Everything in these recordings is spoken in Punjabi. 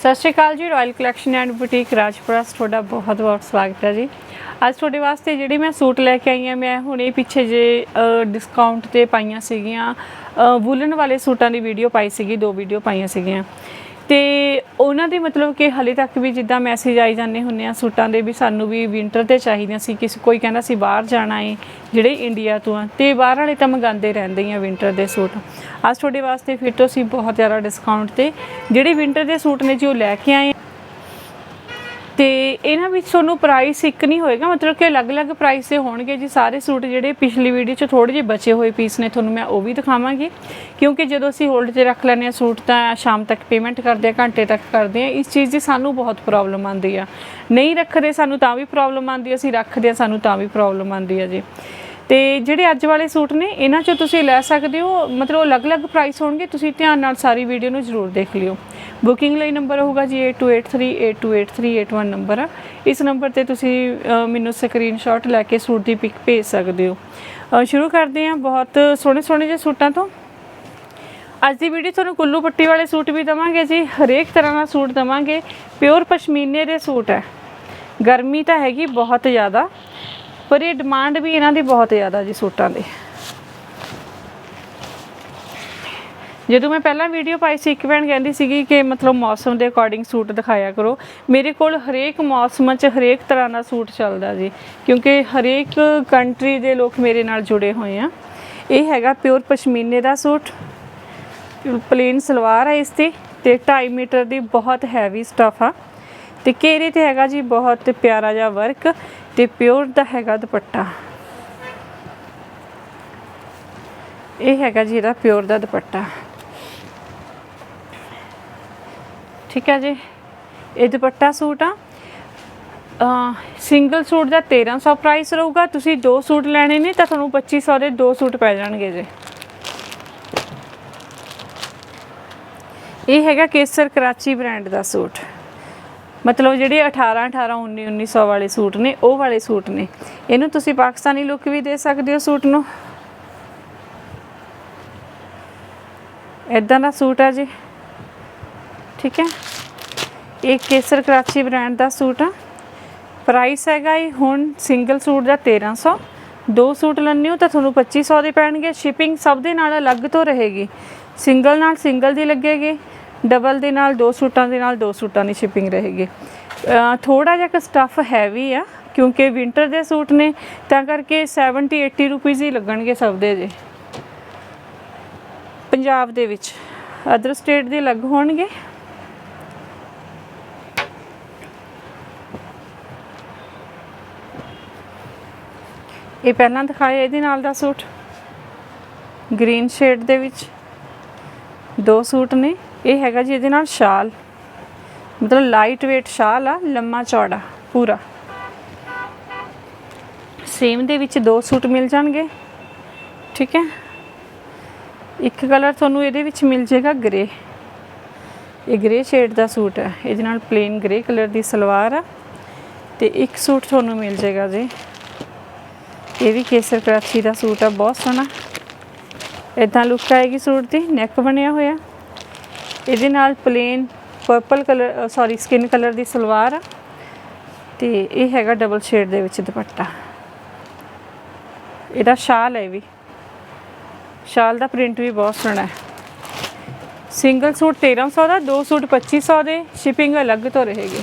ਸਤਿ ਸ਼੍ਰੀ ਅਕਾਲ ਜੀ royal collection and boutique Rajpura, ਤੁਹਾਡਾ ਬਹੁਤ ਬਹੁਤ ਸਵਾਗਤ ਹੈ ਜੀ। ਅੱਜ ਤੁਹਾਡੇ ਵਾਸਤੇ ਜਿਹੜੀ ਮੈਂ ਸੂਟ ਲੈ ਕੇ ਆਈ ਹਾਂ, ਮੈਂ ਹੁਣੇ ਪਿੱਛੇ ਜੇ ਡਿਸਕਾਊਂਟ ਤੇ ਪਾਈਆਂ ਸੀਗੀਆਂ ਵੂਲਨ ਵਾਲੇ ਸੂਟਾਂ ਦੀ ਵੀਡੀਓ ਪਾਈ ਸੀਗੀ, ਦੋ ਵੀਡੀਓ ਪਾਈਆਂ ਸੀਗੀਆਂ। ਤੇ ਉਹਨਾਂ ਦੇ ਮਤਲਬ ਕਿ ਹਲੇ ਤੱਕ ਵੀ ਜਿੱਦਾਂ ਮੈਸੇਜ ਆਈ ਜਾਂਦੇ ਹੁੰਨੇ ਆ, ਸੂਟਾਂ ਦੇ ਵੀ ਸਾਨੂੰ ਵੀ ਵਿੰਟਰ ਤੇ ਚਾਹੀਦੀਆਂ ਸੀ, ਕਿਸੇ ਕੋਈ ਕਹਿੰਦਾ ਸੀ ਬਾਹਰ ਜਾਣਾ ਏ, ਜਿਹੜੇ ਇੰਡੀਆ ਤੋਂ ਆ, ਤੇ ਬਾਹਰ ਵਾਲੇ ਤਾਂ ਮੰਗਾਉਂਦੇ ਰਹਿੰਦੇ ਆ ਵਿੰਟਰ ਦੇ ਸੂਟ। ਅੱਜ ਤੁਹਾਡੇ ਵਾਸਤੇ ਫਿਰ ਤੋਂ ਅਸੀਂ ਬਹੁਤ ਜ਼ਿਆਦਾ ਡਿਸਕਾਊਂਟ ਤੇ, ਜਿਹੜੇ ਵਿੰਟਰ ਦੇ ਸੂਟ ਨੇ ਜੀ ਉਹ ਲੈ ਕੇ ਆਏ ਤੇ ਇਹਨਾਂ ਵਿੱਚ ਤੁਹਾਨੂੰ ਪ੍ਰਾਈਸ ਇੱਕ ਨਹੀਂ ਹੋਏਗਾ, ਮਤਲਬ ਕਿ ਅਲੱਗ-ਅਲੱਗ ਪ੍ਰਾਈਸ ਦੇ ਹੋਣਗੇ ਜੀ। ਸਾਰੇ ਸੂਟ ਜਿਹੜੇ ਪਿਛਲੀ ਵੀਡੀਓ 'ਚ ਥੋੜੇ ਜਿਹੇ ਬਚੇ ਹੋਏ ਪੀਸ ਨੇ, ਤੁਹਾਨੂੰ ਮੈਂ ਉਹ ਵੀ ਦਿਖਾਵਾਂਗੀ। ਕਿਉਂਕਿ ਜਦੋਂ ਅਸੀਂ ਹੋਲਡ 'ਤੇ ਰੱਖ ਲੈਂਦੇ ਆ ਸੂਟ, ਤਾਂ ਸ਼ਾਮ ਤੱਕ ਪੇਮੈਂਟ ਕਰਦੇ ਆ ਘੰਟੇ ਤੱਕ ਕਰਦੇ ਆ ਇਸ ਚੀਜ਼ ਦੀ ਸਾਨੂੰ ਬਹੁਤ ਪ੍ਰੋਬਲਮ ਆਉਂਦੀ ਆ। ਨਹੀਂ ਰੱਖਦੇ ਸਾਨੂੰ ਤਾਂ ਵੀ ਪ੍ਰੋਬਲਮ ਆਉਂਦੀ ਆ, ਅਸੀਂ ਰੱਖਦੇ ਆ ਸਾਨੂੰ ਤਾਂ ਵੀ ਪ੍ਰੋਬਲਮ ਆਉਂਦੀ ਆ ਜੀ। ਤੇ ਜਿਹੜੇ ਅੱਜ ਵਾਲੇ ਸੂਟ ਨੇ, ਇਹਨਾਂ 'ਚੋਂ ਤੁਸੀਂ ਲੈ ਸਕਦੇ ਹੋ। ਮਤਲਬ ਅਲੱਗ-ਅਲੱਗ ਪ੍ਰਾਈਸ ਹੋਣਗੇ, ਤੁਸੀਂ ਧਿਆਨ ਨਾਲ ਸਾਰੀ ਵੀਡੀਓ ਨੂੰ ਜ਼ਰੂਰ ਦੇਖ ਲਿਓ। ਬੁਕਿੰਗ ਲਈ ਨੰਬਰ ਹੋਊਗਾ ਜੀ 8283828381 ਨੰਬਰ ਆ ਇਸ ਨੰਬਰ ਤੇ ਤੁਸੀਂ ਮੈਨੂੰ ਸਕਰੀਨਸ਼ਾਟ ਲੈ ਕੇ ਸੂਟ ਦੀ ਪਿਕ ਭੇਜ ਸਕਦੇ ਹੋ। ਸ਼ੁਰੂ ਕਰਦੇ ਹਾਂ ਬਹੁਤ ਸੋਹਣੇ ਸੋਹਣੇ ਜਿਹੇ ਸੂਟਾਂ ਤੋਂ। ਅੱਜ ਦੀ ਵੀਡੀਓ ਤੁਹਾਨੂੰ ਕੁੱਲੂ ਪੱਟੀ ਵਾਲੇ ਸੂਟ ਵੀ ਦਵਾਂਗੇ ਜੀ। ਹਰੇਕ ਤਰ੍ਹਾਂ ਦਾ ਸੂਟ ਦਵਾਂਗੇ। ਪਿਓਰ ਪਸ਼ਮੀਨੇ ਦੇ ਸੂਟ ਹੈ। ਗਰਮੀ ਤਾਂ ਹੈਗੀ ਬਹੁਤ ਜ਼ਿਆਦਾ। ਪਰ ਇਹ ਡਿਮਾਂਡ ਵੀ ਇਹਨਾਂ ਦੀ ਬਹੁਤ ਜ਼ਿਆਦਾ ਜੀ ਸੂਟਾਂ ਦੀ। ਜਦੋਂ ਮੈਂ ਪਹਿਲਾਂ ਵੀਡੀਓ ਪਾਈ ਸੀ, ਇੱਕ ਭੈਣ ਕਹਿੰਦੀ ਸੀਗੀ ਕਿ ਮਤਲਬ ਮੌਸਮ ਦੇ ਅਕੋਰਡਿੰਗ ਸੂਟ ਦਿਖਾਇਆ ਕਰੋ। ਮੇਰੇ ਕੋਲ ਹਰੇਕ ਮੌਸਮ 'ਚ ਹਰੇਕ ਤਰ੍ਹਾਂ ਦਾ ਸੂਟ ਚੱਲਦਾ ਜੀ, ਕਿਉਂਕਿ ਹਰੇਕ ਕੰਟਰੀ ਦੇ ਲੋਕ ਮੇਰੇ ਨਾਲ ਜੁੜੇ ਹੋਏ ਆ। ਇਹ ਹੈਗਾ ਪਿਓਰ ਪਸ਼ਮੀਨੇ ਦਾ ਸੂਟ ਪਲੇਨ ਸਲਵਾਰ ਹੈ ਇਸ 'ਤੇ ਤੇ 2.5 ਮੀਟਰ ਦੀ ਬਹੁਤ ਹੈਵੀ ਸਟਫ ਆ। ਤੇ ਘੇਰੇ ਤੇ ਹੈਗਾ ਜੀ, ਬਹੁਤ ਪਿਆਰਾ ਜਿਹਾ ਵਰਕ ਤੇ ਪਿਓਰ ਦਾ ਹੈਗਾ ਦੁਪੱਟਾ। ਇਹ ਹੈਗਾ ਜੀ ਇਹਦਾ ਪਿਓਰ ਦਾ ਦੁਪੱਟਾ। ਠੀਕ ਹੈ ਜੀ। ਇਹ ਦੁਪੱਟਾ ਸੂਟ ਆ। ਸਿੰਗਲ ਸੂਟ ਦਾ 1300 ਪ੍ਰਾਈਸ ਰਹੂਗਾ। ਤੁਸੀਂ ਦੋ ਸੂਟ ਲੈਣੇ ਨੇ ਤਾਂ ਤੁਹਾਨੂੰ 2500 ਦੇ ਦੋ ਸੂਟ ਪੈ ਜਾਣਗੇ ਜੀ। ਇਹ ਹੈਗਾ ਕੇਸਰ ਕਰਾਚੀ ਬ੍ਰਾਂਡ ਦਾ ਸੂਟ। ਮਤਲਬ ਜਿਹੜੇ 18 18 19 1900 ਵਾਲੇ ਸੂਟ ਨੇ, ਉਹ ਵਾਲੇ ਸੂਟ ਨੇ। ਇਹਨੂੰ ਤੁਸੀਂ ਪਾਕਿਸਤਾਨੀ ਲੁੱਕ ਵੀ ਦੇ ਸਕਦੇ ਹੋ ਸੂਟ ਨੂੰ। ਇਦਾਂ ਦਾ ਸੂਟ ਆ ਜੀ। ਠੀਕ ਹੈ? ਇਹ ਕੇਸਰ ਕਰਾਚੀ ਬ੍ਰਾਂਡ ਦਾ ਸੂਟ ਆ। ਪ੍ਰਾਈਸ ਹੈਗਾ ਇਹ ਹੁਣ ਸਿੰਗਲ ਸੂਟ ਦਾ 1300 ਦੋ ਸੂਟ ਲੈਣੇ ਹੋ ਤਾਂ ਤੁਹਾਨੂੰ 2500 ਦੇ ਪੈਣਗੇ। ਸ਼ਿਪਿੰਗ ਸਭ ਦੇ ਨਾਲ ਅਲੱਗ ਤੋਂ ਰਹੇਗੀ। ਸਿੰਗਲ ਨਾਲ ਸਿੰਗਲ ਦੀ ਲੱਗੇਗੀ। ਡਬਲ ਦੇ ਨਾਲ, ਦੋ ਸੂਟਾਂ ਦੇ ਨਾਲ, ਦੋ ਸੂਟਾਂ ਦੀ ਸ਼ਿਪਿੰਗ ਰਹੇਗੀ। ਥੋੜਾ ਜਿਹਾ ਸਟਫ ਹੈਵੀ ਆ, ਕਿਉਂਕਿ ਵਿੰਟਰ ਦੇ ਸੂਟ ਨੇ, ਤਾਂ ਕਰਕੇ 70 80 ਰੁਪੀਸ ਹੀ ਲੱਗਣਗੇ ਸਭ ਦੇ ਜੇ। ਪੰਜਾਬ ਦੇ ਵਿੱਚ। ਅਦਰ ਸਟੇਟ ਦੇ ਅਲੱਗ ਹੋਣਗੇ। ਇਹ ਪਹਿਲਾਂ ਦਿਖਾਇਆ ਇਹਦੇ ਨਾਲ ਦਾ ਸੂਟ। ਗ੍ਰੀਨ ਸ਼ੇਡ ਦੇ ਵਿੱਚ। ਦੋ ਸੂਟ ਨੇ। ਇਹ ਹੈਗਾ ਜੀ ਇਹਦੇ ਨਾਲ ਸ਼ਾਲ। ਮਤਲਬ ਲਾਈਟ weight ਸ਼ਾਲ ਆ, ਲੰਮਾ ਚੌੜਾ, ਪੂਰਾ। ਸੇਮ ਦੇ ਵਿੱਚ ਦੋ ਸੂਟ ਮਿਲ ਜਾਣਗੇ। ਠੀਕ ਹੈ? ਇੱਕ ਕਲਰ ਤੁਹਾਨੂੰ ਇਹਦੇ ਵਿੱਚ ਮਿਲ ਜਾਏਗਾ ਗ੍ਰੇ ਇਹ ਗ੍ਰੇ ਸ਼ੇਡ ਦਾ ਸੂਟ ਹੈ। ਇਹਦੇ ਨਾਲ ਪਲੇਨ ਗ੍ਰੇ ਕਲਰ ਦੀ ਸਲਵਾਰ ਆ। ਤੇ ਇੱਕ ਸੂਟ ਤੁਹਾਨੂੰ ਮਿਲ ਜਾਏਗਾ ਜੀ। ਇਹ ਵੀ ਕੇਸਰ ਕਰਾਚੀ ਦਾ ਸੂਟ ਆ, ਬਹੁਤ ਸੋਹਣਾ। ਇਦਾਂ ਲੁੱਕ ਆਏਗੀ ਸੂਟ ਦੀ ਨੈਕ ਬਣਿਆ ਹੋਇਆ। ਇਹਦੇ ਨਾਲ plain purple colour sorry skin colour ਦੀ ਸਲਵਾਰ ਆ। ਤੇ ਇਹ ਹੈਗਾ ਡਬਲ ਸ਼ੇਡ ਦੇ ਵਿੱਚ ਦੁਪੱਟਾ। ਇਹਦਾ ਸ਼ਾਲ ਹੈ ਵੀ। ਸ਼ਾਲ ਦਾ ਪ੍ਰਿੰਟ ਵੀ ਬਹੁਤ ਸੋਹਣਾ ਹੈ। ਸਿੰਗਲ ਸੂਟ 1300 ਦਾ, ਦੋ ਸੂਟ 2500 ਦੇ ਸ਼ਿਪਿੰਗ ਅਲੱਗ ਤੋਂ ਰਹੇਗੀ।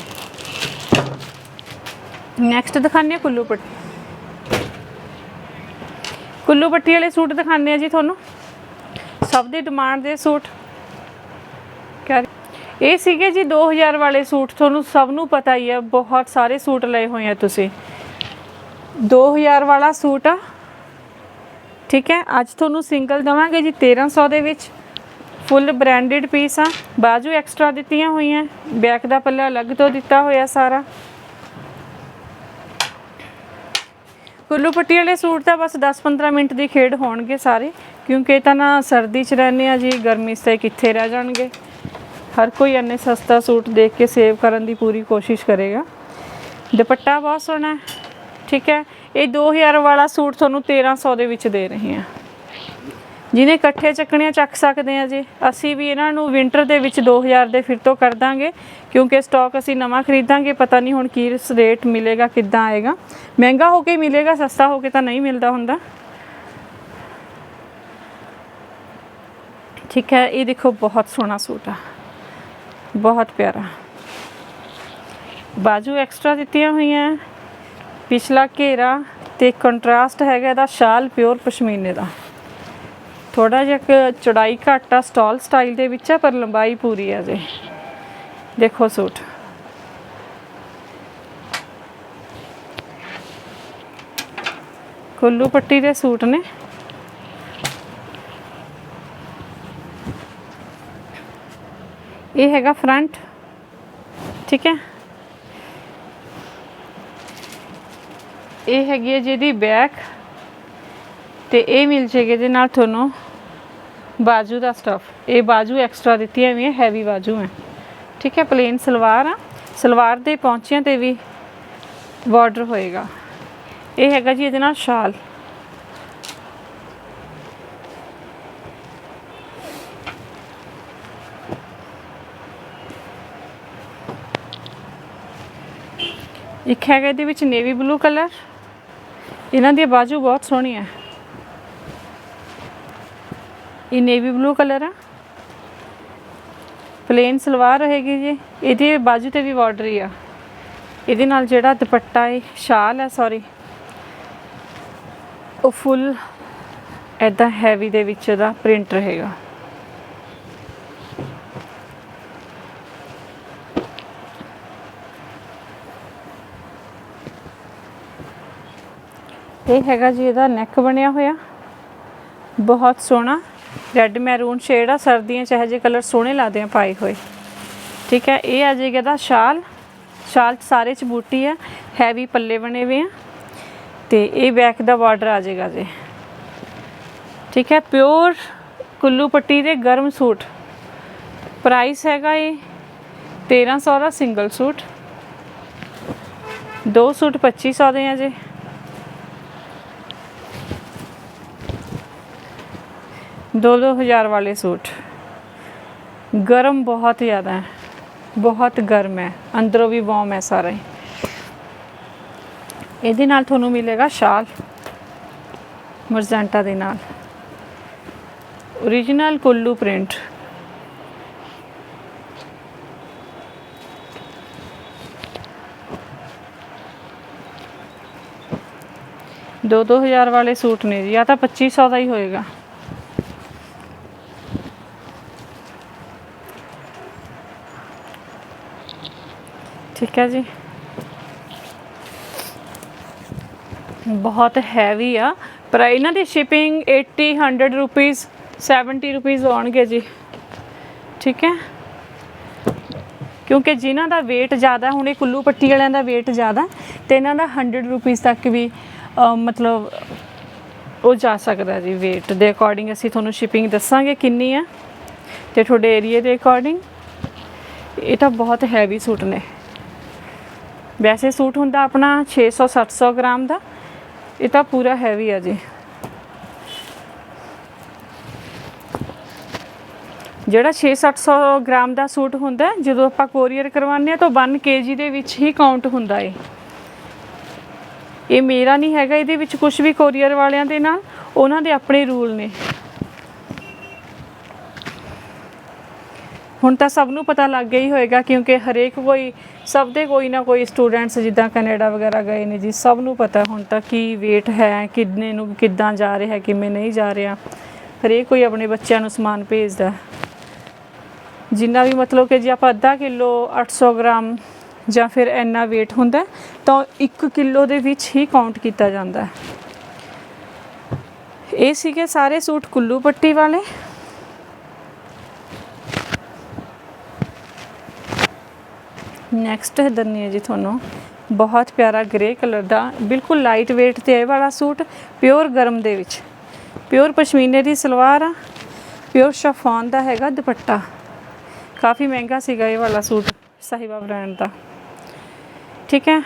ਨੈਕਸਟ ਦਿਖਾਉਂਦੇ ਹਾਂ ਕੁੱਲੂ ਪੱਟੀ। ਕੁੱਲੂ ਪੱਟੀ ਵਾਲੇ ਸੂਟ ਦਿਖਾਉਂਦੇ ਆ ਜੀ ਤੁਹਾਨੂੰ। ਸਭ ਦੀ ਡਿਮਾਂਡ ਦੇ ਸੂਟ। ਇਹ ਸੀਗੇ ਜੀ 2000 ਵਾਲੇ ਸੂਟ, ਤੁਹਾਨੂੰ ਸਭ ਨੂੰ ਪਤਾ ਹੀ ਹੈ ਬਹੁਤ ਸਾਰੇ ਸੂਟ ਲਏ ਹੋਏ ਆ ਤੁਸੀਂ। 2000 ਵਾਲਾ ਸੂਟ ਆ। ਠੀਕ ਹੈ, ਅੱਜ ਤੁਹਾਨੂੰ ਸਿੰਗਲ ਦਵਾਂਗੇ ਜੀ 1300 ਦੇ ਵਿੱਚ। ਫੁੱਲ ਬ੍ਰਾਂਡਡ ਪੀਸ ਆ, ਬਾਜੂ ਐਕਸਟਰਾ ਦਿੱਤੀਆਂ ਹੋਈਆਂ, ਬੈਕ ਦਾ ਪੱਲਾ ਅਲੱਗ ਤੋਂ ਦਿੱਤਾ ਹੋਇਆ ਸਾਰਾ। ਕੁੱਲੂ ਪੱਟੀ ਵਾਲੇ ਸੂਟ ਤਾਂ ਬਸ 10-15 ਮਿੰਟ ਦੀ ਖੇਡ ਹੋਣਗੇ ਸਾਰੇ, ਕਿਉਂਕਿ ਇਹ ਤਾਂ ਨਾ ਸਰਦੀ 'ਚ ਰਹਿੰਦੇ ਆ ਜੀ, ਗਰਮੀ 'ਚ ਕਿੱਥੇ ਰਹਿ ਜਾਣਗੇ। ਹਰ ਕੋਈ ਇੰਨੇ ਸਸਤਾ ਸੂਟ ਦੇਖ ਕੇ ਸੇਵ ਕਰਨ ਦੀ ਪੂਰੀ ਕੋਸ਼ਿਸ਼ ਕਰੇਗਾ। ਦੁਪੱਟਾ ਬਹੁਤ ਸੋਹਣਾ ਹੈ, ਠੀਕ ਹੈ। ਇਹ 2000 ਵਾਲਾ ਸੂਟ ਤੁਹਾਨੂੰ 1300 ਦੇ ਵਿੱਚ ਦੇ ਰਹੇ ਹਾਂ। ਜਿਹਨੇ ਇਕੱਠੇ ਚੱਕਣੇ ਚੱਕ ਸਕਦੇ ਆ ਜੀ। ਅਸੀਂ ਵੀ ਇਹਨਾਂ ਨੂੰ ਵਿੰਟਰ ਦੇ ਵਿੱਚ 2000 ਦੇ ਫਿਰ ਤੋਂ ਕਰ ਦਾਂਗੇ, ਕਿਉਂਕਿ ਸਟਾਕ ਅਸੀਂ ਨਵਾਂ ਖਰੀਦਾਂਗੇ, ਪਤਾ ਨਹੀਂ ਹੁਣ ਕੀ ਰੇਟ ਮਿਲੇਗਾ, ਕਿੱਦਾਂ ਆਏਗਾ। ਮਹਿੰਗਾ ਹੋ ਕੇ ਮਿਲੇਗਾ, ਸਸਤਾ ਹੋ ਕੇ ਤਾਂ ਨਹੀਂ ਮਿਲਦਾ ਹੁੰਦਾ। ਠੀਕ ਹੈ, ਇਹ ਦੇਖੋ ਬਹੁਤ ਸੋਹਣਾ ਸੂਟ ਆ। ਬਹੁਤ ਪਿਆਰਾ। ਬਾਜੂ ਐਕਸਟਰਾ ਦਿੱਤੀਆਂ ਹੋਈਆਂ। ਪਿਛਲਾ ਘੇਰਾ ਤੇ ਕੰਟਰਾਸਟ ਹੈਗਾ ਇਹਦਾ ਸ਼ਾਲ ਪਿਓਰ ਪਸ਼ਮੀਨੇ ਦਾ। ਥੋੜਾ ਜਿਹਾ ਕੁ ਚੌੜਾਈ ਘੱਟ ਆ ਸਟਾਲ ਸਟਾਈਲ ਦੇ ਵਿੱਚ ਆ, ਪਰ ਲੰਬਾਈ ਪੂਰੀ ਆ ਜੇ ਦੇਖੋ ਸੂਟ। ਕੁੱਲੂ ਪੱਟੀ ਦੇ ਸੂਟ ਨੇ। ਇਹ ਹੈਗਾ ਫਰੰਟ ਠੀਕ ਹੈ? ਇਹ ਹੈਗੀ ਹੈ ਜਿਹਦੀ ਬੈਕ ਤੇ ਇਹ ਮਿਲ ਜੇਗੀ ਇਹਦੇ ਨਾਲ ਤੁਹਾਨੂੰ ਬਾਜੂ ਦਾ ਸਟਫ ਇਹ ਬਾਜੂ ਐਕਸਟਰਾ ਦਿੱਤੀਆਂ ਹੋਈਆਂ ਹੈਵੀ ਬਾਜੂ ਹੈ। ਠੀਕ ਹੈ ਪਲੇਨ ਸਲਵਾਰ ਆ। ਸਲਵਾਰ ਦੇ ਪੌਂਚਿਆਂ ਤੇ ਵੀ ਬਾਰਡਰ ਹੋਏਗਾ। ਇਹ ਹੈਗਾ ਜੀ ਇਹਦੇ ਨਾਲ ਸ਼ਾਲ। ਇੱਕ ਹੈਗਾ ਇਹਦੇ ਵਿੱਚ ਨੇਵੀ ਬਲੂ ਕਲਰ। ਇਹਨਾਂ ਦੀ ਬਾਜੂ ਬਹੁਤ ਸੋਹਣੀ ਹੈ। ਇਹ ਨੇਵੀ ਬਲੂ ਕਲਰ ਆ। ਪਲੇਨ ਸਲਵਾਰ ਰਹੇਗੀ ਜੀ। ਇਹਦੀ ਬਾਜੂ ਤੇ ਵੀ ਬਾਰਡਰ ਹੀ ਆ। ਇਹਦੇ ਨਾਲ ਜਿਹੜਾ ਦੁਪੱਟਾ ਹੈ, ਸ਼ਾਲ ਹੈ ਸੌਰੀ ਉਹ ਫੁੱਲ ਐਦਾਂ ਹੈਵੀ ਦੇ ਵਿੱਚ ਦਾ ਪ੍ਰਿੰਟ ਰਹੇਗਾ। ਇਹ ਹੈਗਾ ਜੀ ਇਹਦਾ ਨੈਕ ਬਣਿਆ ਹੋਇਆ। ਬਹੁਤ ਸੋਹਣਾ। ਰੈੱਡ ਮੈਰੂਨ ਸ਼ੇਡ ਆ, ਸਰਦੀਆਂ ਚ ਇਹੋ ਜਿਹੇ ਕਲਰ ਸੋਹਣੇ ਲੱਗਦੇ ਆ ਪਾਏ ਹੋਏ। ਠੀਕ ਹੈ, ਇਹ ਆ ਜਾਏਗਾ ਇਹਦਾ ਸ਼ਾਲ। ਸ਼ਾਲ ਸਾਰੇ ਚ ਬੂਟੀ ਆ ਹੈਵੀ ਪੱਲੇ ਬਣੇ ਹੋਏ ਆ। ਤੇ ਇਹ ਬੈਕ ਦਾ ਬਾਰਡਰ ਆ ਜਾਏਗਾ ਜੀ। ਠੀਕ ਹੈ ਪਿਓਰ ਕੁੱਲੂ ਪੱਟੀ ਦੇ ਗਰਮ ਸੂਟ। ਪ੍ਰਾਈਸ ਹੈਗਾ ਇਹ 1300 ਦਾ ਸਿੰਗਲ ਸੂਟ। ਦੋ ਸੂਟ 2500 ਦੇ ਆ ਜੀ। 2000 ਵਾਲੇ ਸੂਟ। ਗਰਮ ਬਹੁਤ ਜ਼ਿਆਦਾ ਹੈ। ਬਹੁਤ ਗਰਮ ਹੈ। ਅੰਦਰੋਂ ਵੀ ਵਾਰਮ ਹੈ ਸਾਰਾ। ਹੀ ਇਹਦੇ ਨਾਲ ਤੁਹਾਨੂੰ ਮਿਲੇਗਾ ਸ਼ਾਲ। ਮਰਜ਼ੈਂਟਾ ਦੇ ਨਾਲ। origignal ਕੁੱਲੂ ਪ੍ਰਿੰਟ ਦੋ 2000 ਵਾਲੇ ਸੂਟ ਨੇ ਜੀ। ਆ ਤਾਂ 2500 ਦਾ ਹੀ ਹੋਏਗਾ। ਠੀਕ ਹੈ ਜੀ। ਬਹੁਤ ਹੈਵੀ ਆ। ਪਰ ਇਹਨਾਂ ਦੀ ਸ਼ਿਪਿੰਗ 80 100 ਰੁਪੀਸ 70 ਰੁਪੀਸ ਆਉਣਗੇ ਜੀ। ਠੀਕ ਹੈ। ਕਿਉਂਕਿ ਜਿਨ੍ਹਾਂ ਦਾ weight ਜ਼ਿਆਦਾ, ਹੁਣ ਇਹ ਕੁੱਲੂ ਪੱਟੀ ਵਾਲਿਆਂ ਦਾ weight ਜ਼ਿਆਦਾ, ਤੇ ਇਹਨਾਂ ਦਾ 100 ਰੁਪੀਸ ਤੱਕ ਵੀ ਮਤਲਬ ਉਹ ਜਾ ਸਕਦਾ ਜੀ weight ਦੇ ਅਕੋਰਡਿੰਗ ਅਸੀਂ ਤੁਹਾਨੂੰ ਸ਼ਿਪਿੰਗ ਦੱਸਾਂਗੇ ਕਿੰਨੀ ਆ, ਤੇ ਤੁਹਾਡੇ ਏਰੀਆ ਦੇ ਅਕੋਰਡਿੰਗ ਇਹ ਤਾਂ ਬਹੁਤ ਹੈਵੀ ਸੂਟ ਨੇ। ਵੈਸੇ ਸੂਟ ਹੁੰਦਾ ਆਪਣਾ 600 700 ਗ੍ਰਾਮ ਦਾ। ਇਹ ਤਾਂ ਪੂਰਾ ਹੈਵੀ ਆ ਜੀ। ਜਿਹੜਾ 6-700 ਗ੍ਰਾਮ ਦਾ ਸੂਟ ਹੁੰਦਾ, ਜਦੋਂ ਆਪਾਂ ਕੋਰੀਅਰ ਕਰਵਾਉਂਦੇ ਆ ਤਾਂ 1 kg ਦੇ ਵਿੱਚ ਹੀ ਕਾਊਂਟ ਹੁੰਦਾ ਏ ਇਹ ਮੇਰਾ ਨਹੀਂ ਹੈਗਾ, ਇਹਦੇ ਵਿੱਚ ਕੁਝ ਵੀ ਕੋਰੀਅਰ ਵਾਲਿਆਂ ਦੇ ਨਾਲ, ਉਹਨਾਂ ਦੇ ਆਪਣੇ ਰੂਲ ਨੇ। ਹੁਣ ਤਾਂ ਸਭ ਨੂੰ ਪਤਾ ਲੱਗ ਗਿਆ ਹੀ ਹੋਏਗਾ ਕਿਉਂਕਿ ਹਰੇਕ ਕੋਈ ਸਭ ਦੇ ਕੋਈ ਨਾ ਕੋਈ ਸਟੂਡੈਂਟਸ ਜਿੱਦਾਂ ਕੈਨੇਡਾ ਵਗੈਰਾ ਗਏ ਨੇ ਜੀ ਸਭ ਨੂੰ ਪਤਾ ਹੁਣ ਤਾਂ ਕੀ weight ਹੈ ਕਿੰਨੇ ਨੂੰ ਕਿੱਦਾਂ ਜਾ ਰਿਹਾ ਕਿਵੇਂ ਨਹੀਂ ਜਾ ਰਿਹਾ। ਹਰੇਕ ਕੋਈ ਆਪਣੇ ਬੱਚਿਆਂ ਨੂੰ ਸਮਾਨ ਭੇਜਦਾ। ਜਿੰਨਾ ਵੀ ਮਤਲਬ ਕਿ ਜੇ ਆਪਾਂ ਅੱਧਾ ਕਿਲੋ 800 ਗ੍ਰਾਮ ਜਾਂ ਫਿਰ ਇੰਨਾ weight ਹੁੰਦਾ ਹੈ, ਤਾਂ 1 ਕਿਲੋ ਦੇ ਵਿੱਚ ਹੀ ਕਾਊਂਟ ਕੀਤਾ ਜਾਂਦਾ। ਹੈ ਇਹ ਸੀਗੇ ਸਾਰੇ ਸੂਟ ਕੁੱਲੂ ਪੱਟੀ ਵਾਲੇ। ਨੈਕਸਟ ਹੈ ਦਰਨੀ ਹੈ ਜੀ ਤੁਹਾਨੂੰ। ਬਹੁਤ ਪਿਆਰਾ ਗ੍ਰੇ ਕਲਰ ਦਾ, ਬਿਲਕੁਲ ਲਾਈਟ weight ਤੇ ਇਹ ਵਾਲਾ ਸੂਟ ਪਿਓਰ ਗਰਮ ਦੇ ਵਿੱਚ। ਪਿਓਰ ਪਸ਼ਮੀਨੇ ਦੀ ਸਲਵਾਰ ਆ ਪਿਓਰ ਸ਼ਫਾਨ ਦਾ ਹੈਗਾ ਦੁਪੱਟਾ। ਕਾਫੀ ਮਹਿੰਗਾ ਸੀਗਾ ਇਹ ਵਾਲਾ ਸੂਟ, ਸਾਹਿਬਾ ਬ੍ਰਾਂਡ ਦਾ। ਠੀਕ ਹੈ?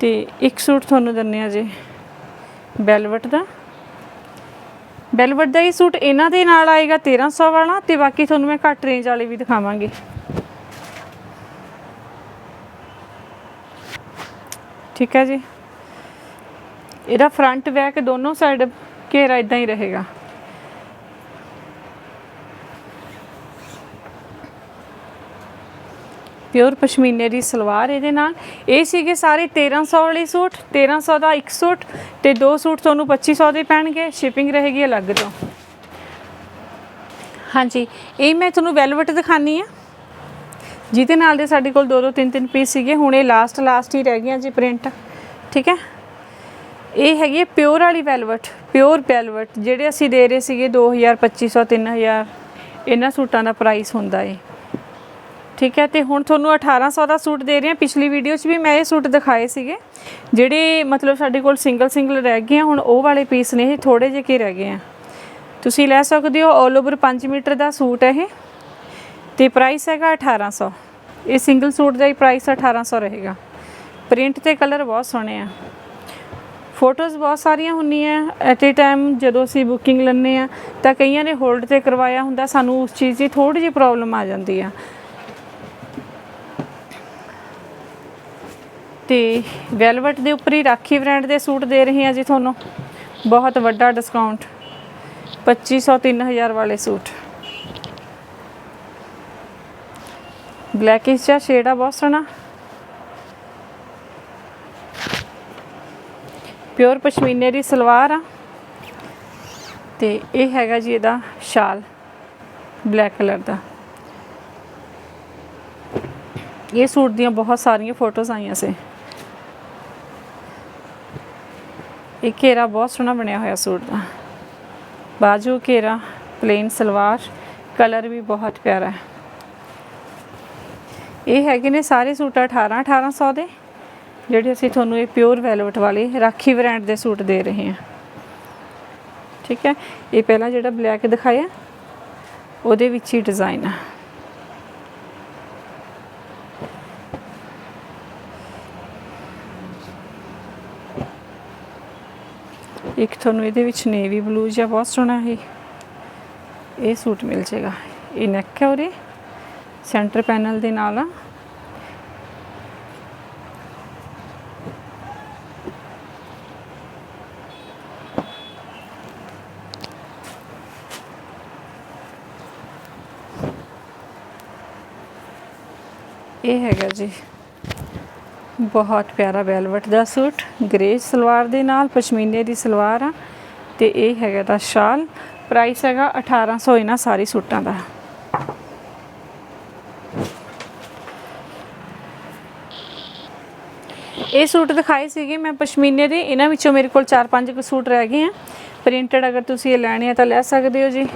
ਤੇ ਇੱਕ ਸੂਟ ਤੁਹਾਨੂੰ ਦਿੰਨੇ ਆ ਜੀ ਬੈਲਵਟ ਦਾ। ਬੈਲਵਟ ਦਾ ਹੀ ਸੂਟ ਇਹਨਾਂ ਦੇ ਨਾਲ ਆਏਗਾ 1300 ਵਾਲਾ, ਤੇ ਬਾਕੀ ਤੁਹਾਨੂੰ ਮੈਂ ਘੱਟ ਰੇਂਜ ਵਾਲੇ ਵੀ ਦਿਖਾਵਾਂਗੀ। ਠੀਕ ਹੈ ਜੀ। ਇਹਦਾ ਫਰੰਟ ਬੈਕ ਦੋਨੋਂ ਸਾਈਡ ਘੇਰਾ ਇਦਾਂ ਹੀ ਰਹੇਗਾ। ਪਿਓਰ ਪਸ਼ਮੀਨੇ ਦੀ ਸਲਵਾਰ ਇਹਦੇ ਨਾਲ। ਇਹ ਸੀਗੇ ਸਾਰੇ 1300 ਵਾਲੇ ਸੂਟ 1300 ਦਾ ਇੱਕ ਸੂਟ ਤੇ ਦੋ ਸੂਟ ਤੁਹਾਨੂੰ 2500 ਦੇ ਪੈਣਗੇ। ਸ਼ਿਪਿੰਗ ਰਹੇਗੀ ਅਲੱਗ ਤੋਂ। ਹਾਂਜੀ, ਇਹ ਮੈਂ ਤੁਹਾਨੂੰ ਵੈਲਵਟ ਦਿਖਾਨੀ ਆ। ਜਿਹਦੇ ਨਾਲ ਦੇ ਸਾਡੇ ਕੋਲ ਦੋ ਦੋ ਤਿੰਨ ਤਿੰਨ ਪੀਸ ਸੀਗੇ। ਹੁਣ ਇਹ ਲਾਸਟ ਲਾਸਟ ਹੀ ਰਹਿ ਗਈਆਂ ਜੀ ਪ੍ਰਿੰਟ ਠੀਕ ਹੈ? ਇਹ ਹੈਗੀ ਹੈ ਪਿਓਰ ਵਾਲੀ ਵੈਲਵਟ ਪਿਓਰ ਵੈਲਵਟ ਜਿਹੜੇ ਅਸੀਂ ਦੇ ਰਹੇ ਸੀਗੇ 2000 2500 3000 ਇਹਨਾਂ ਸੂਟਾਂ ਦਾ ਪ੍ਰਾਈਸ ਹੁੰਦਾ ਏ। ਠੀਕ ਹੈ? ਤੇ ਹੁਣ ਤੁਹਾਨੂੰ 1800 ਦਾ ਸੂਟ ਦੇ ਰਹੇ ਹਾਂ। ਪਿਛਲੀ ਵੀਡੀਓ 'ਚ ਵੀ ਮੈਂ ਇਹ ਸੂਟ ਦਿਖਾਏ ਸੀਗੇ। ਜਿਹੜੇ ਮਤਲਬ ਸਾਡੇ ਕੋਲ ਸਿੰਗਲ ਸਿੰਗਲ ਰਹਿ ਗਏ ਹੁਣ ਉਹ ਵਾਲੇ ਪੀਸ ਨੇ ਇਹ ਥੋੜੇ ਜਿਹੇ ਕੀ ਰਹਿ ਗਏ ਆ। ਤੁਸੀਂ ਲੈ ਸਕਦੇ ਹੋ 올 ਓਵਰ 5 ਮੀਟਰ ਦਾ ਸੂਟ ਹੈ ਇਹ। ਤੇ ਪ੍ਰਾਈਸ ਹੈਗਾ 1800 ਇਹ ਸਿੰਗਲ ਸੂਟ ਦਾ ਹੀ ਪ੍ਰਾਈਸ 1800 ਰਹੇਗਾ। ਪ੍ਰਿੰਟ ਤੇ ਕਲਰ ਬਹੁਤ ਸੋਹਣੇ ਆ। ਫੋਟੋਜ਼ ਬਹੁਤ ਸਾਰੀਆਂ ਹੁੰਦੀਆਂ ਐਟ ਏ ਟਾਈਮ ਜਦੋਂ ਅਸੀਂ ਬੁਕਿੰਗ ਲੈਂਦੇ ਆ, ਤਾਂ ਕਈਆਂ ਨੇ ਹੋਲਡ ਤੇ ਕਰਵਾਇਆ ਹੁੰਦਾ, ਸਾਨੂੰ ਉਸ ਚੀਜ਼ ਦੀ ਥੋੜੀ ਜਿਹੀ ਪ੍ਰੋਬਲਮ ਆ ਜਾਂਦੀ ਆ। ਤੇ ਵੈਲਵਟ ਦੇ ਉੱਪਰ ਹੀ ਰਾਖੀ ਬ੍ਰਾਂਡ ਦੇ ਸੂਟ ਦੇ ਰਹੇ ਹਾਂ ਜੀ ਤੁਹਾਨੂੰ। ਬਹੁਤ ਵੱਡਾ ਡਿਸਕਾਊਂਟ 2500 3000 ਵਾਲੇ ਸੂਟ ਬਲੈਕਿਸ਼ ਜਿਹਾ ਸ਼ੇਡ ਆ, ਬਹੁਤ ਸੋਹਣਾ। ਪਿਓਰ ਪਸ਼ਮੀਨੇ ਦੀ ਸਲਵਾਰ ਆ। ਤੇ ਇਹ ਹੈਗਾ ਜੀ ਇਹਦਾ ਸ਼ਾਲ, ਬਲੈਕ ਕਲਰ ਦਾ। ਇਹ ਸੂਟ ਦੀਆਂ ਬਹੁਤ ਸਾਰੀਆਂ ਫੋਟੋਜ਼ ਆਈਆਂ ਸੀ। ਇਹ ਘੇਰਾ ਬਹੁਤ ਸੋਹਣਾ ਬਣਿਆ ਹੋਇਆ ਸੂਟ ਦਾ। ਬਾਜੂ ਘੇਰਾ ਪਲੇਨ ਸਲਵਾਰ, ਕਲਰ ਵੀ ਬਹੁਤ ਪਿਆਰਾ ਹੈ। ਇਹ ਹੈਗੇ ਨੇ ਸਾਰੇ ਸੂਟ 18 1800 ਦੇ, ਜਿਹੜੇ ਅਸੀਂ ਤੁਹਾਨੂੰ ਇਹ ਪਿਓਰ ਵੈਲਵਟ ਵਾਲੇ ਰਾਖੀ ਬ੍ਰਾਂਡ ਦੇ ਸੂਟ ਦੇ ਰਹੇ ਹਾਂ। ਠੀਕ ਹੈ? ਇਹ ਪਹਿਲਾਂ ਜਿਹੜਾ ਬਲੈਕ ਦਿਖਾਇਆ, ਉਹਦੇ ਵਿੱਚ ਹੀ ਡਿਜ਼ਾਈਨ ਆ। ਇੱਕ ਤੁਹਾਨੂੰ ਇਹਦੇ ਵਿੱਚ ਨੇਵੀ ਬਲੂ ਜਾਂ ਬਹੁਤ ਸੋਹਣਾ ਹੈ ਇਹ ਸੂਟ ਮਿਲ ਜਾਏਗਾ। ਇਹ ਨੈਕ ਹੈ ਉਹਦੇ ਸੈਂਟਰ ਪੈਨਲ ਦੇ ਨਾਲ ਆ। ਇਹ ਹੈਗਾ ਜੀ ਬਹੁਤ ਪਿਆਰਾ ਵੈਲਵਟ ਦਾ ਸੂਟ, ਗ੍ਰੇ ਸਲਵਾਰ ਦੇ ਨਾਲ, ਪਸ਼ਮੀਨੇ ਦੀ ਸਲਵਾਰ ਆ ਤੇ ਇਹ ਹੈਗਾ ਦਾ ਸ਼ਾਲ। ਪ੍ਰਾਈਸ ਹੈਗਾ 1800 ਇਹਨਾਂ ਸਾਰੇ ਸੂਟਾਂ ਦਾ। ਇਹ ਸੂਟ ਦਿਖਾਏ ਸੀਗੇ, ਮੈਂ ਪਸ਼ਮੀਨੇ ਦੇ, ਇਹਨਾਂ ਵਿੱਚੋਂ ਮੇਰੇ ਕੋਲ 4-5 ਕੁ ਸੂਟ ਰਹਿ ਗਏ ਆ। ਪ੍ਰਿੰਟਡ ਅਗਰ ਤੁਸੀਂ ਇਹ ਲੈਣੇ ਆ ਤਾਂ ਲੈ ਸਕਦੇ ਹੋ ਜੀ।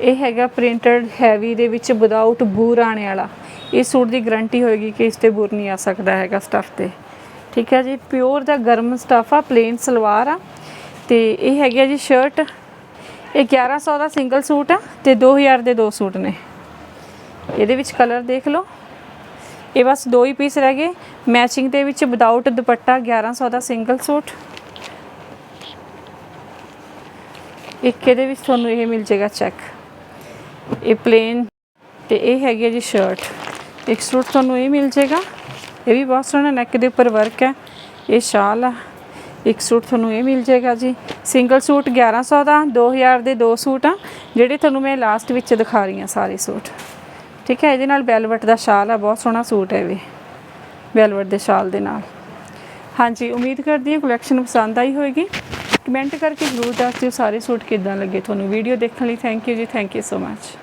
ਇਹ ਹੈਗਾ ਪ੍ਰਿੰਟਡ ਹੈਵੀ ਦੇ ਵਿੱਚ ਵਿਦਆਊਟ ਬੂਰ ਆਣੇ ਵਾਲਾ। ਇਹ ਸੂਟ ਦੀ ਗਾਰੰਟੀ ਹੋਏਗੀ ਕਿ ਇਸ ਤੇ ਬੂਰ ਨਹੀਂ ਆ ਸਕਦਾ ਹੈਗਾ ਸਟਫ ਤੇ। ਠੀਕ ਹੈ ਜੀ ਪਿਓਰ ਦਾ ਗਰਮ ਸਟਫ ਆ ਪਲੇਨ ਸਲਵਾਰ ਆ। ਤੇ ਇਹ ਹੈਗੀ ਆ ਜੀ ਸ਼ਰਟ ਇਹ 1100 ਦਾ ਸਿੰਗਲ ਸੂਟ ਆ ਤੇ 2000 ਦੇ ਦੋ ਸੂਟ ਨੇ। ਇਹਦੇ ਵਿੱਚ ਕਲਰ ਦੇਖ ਲਓ। ਇਹ ਬਸ ਦੋ ਹੀ ਪੀਸ ਰਹਿ ਗਏ। ਮੈਚਿੰਗ ਦੇ ਵਿੱਚ ਵਿਦਆਊਟ ਦੁਪੱਟਾ 1100 ਦਾ ਸਿੰਗਲ ਸੂਟ। ਇੱਕ ਇਹਦੇ ਵਿੱਚ ਤੁਹਾਨੂੰ ਇਹ ਮਿਲ ਜਾਏਗਾ ਚੈੱਕ ਇਹ ਪਲੇਨ ਤੇ ਇਹ ਹੈਗੀ ਹੈ ਜੀ ਸ਼ਰਟ ਇੱਕ ਸੂਟ ਤੁਹਾਨੂੰ ਇਹ ਮਿਲ ਜਾਏਗਾ। ਇਹ ਵੀ ਬਹੁਤ ਸੋਹਣਾ ਨੈਕ ਦੇ ਉੱਪਰ ਵਰਕ ਹੈ। ਇਹ ਸ਼ਾਲ ਆ। ਇੱਕ ਸੂਟ ਤੁਹਾਨੂੰ ਇਹ ਮਿਲ ਜਾਏਗਾ ਜੀ। ਸਿੰਗਲ ਸੂਟ 1100 ਦਾ 2000 ਦੇ ਦੋ ਸੂਟ ਆ। ਜਿਹੜੇ ਤੁਹਾਨੂੰ ਮੈਂ ਲਾਸਟ ਵਿੱਚ ਦਿਖਾ ਰਹੀ ਹਾਂ ਸਾਰੇ ਸੂਟ। ਠੀਕ ਹੈ, ਇਹਦੇ ਨਾਲ ਵੈਲਵਟ ਦਾ ਸ਼ਾਲ ਆ, ਬਹੁਤ ਸੋਹਣਾ ਸੂਟ ਹੈ ਇਹ ਵੀ ਵੈਲਵਟ ਦੇ ਸ਼ਾਲ ਦੇ ਨਾਲ। ਹਾਂਜੀ, ਉਮੀਦ ਕਰਦੀ ਹਾਂ ਕਲੈਕਸ਼ਨ ਪਸੰਦ ਆਈ ਹੋਵੇਗੀ ਕਮੈਂਟ ਕਰਕੇ ਜ਼ਰੂਰ ਦੱਸ ਦਿਓ ਸਾਰੇ ਸੂਟ ਕਿੱਦਾਂ ਲੱਗੇ ਤੁਹਾਨੂੰ। ਵੀਡੀਓ ਦੇਖਣ ਲਈ ਥੈਂਕ ਯੂ ਜੀ ਥੈਂਕ ਯੂ ਸੋ ਮੱਚ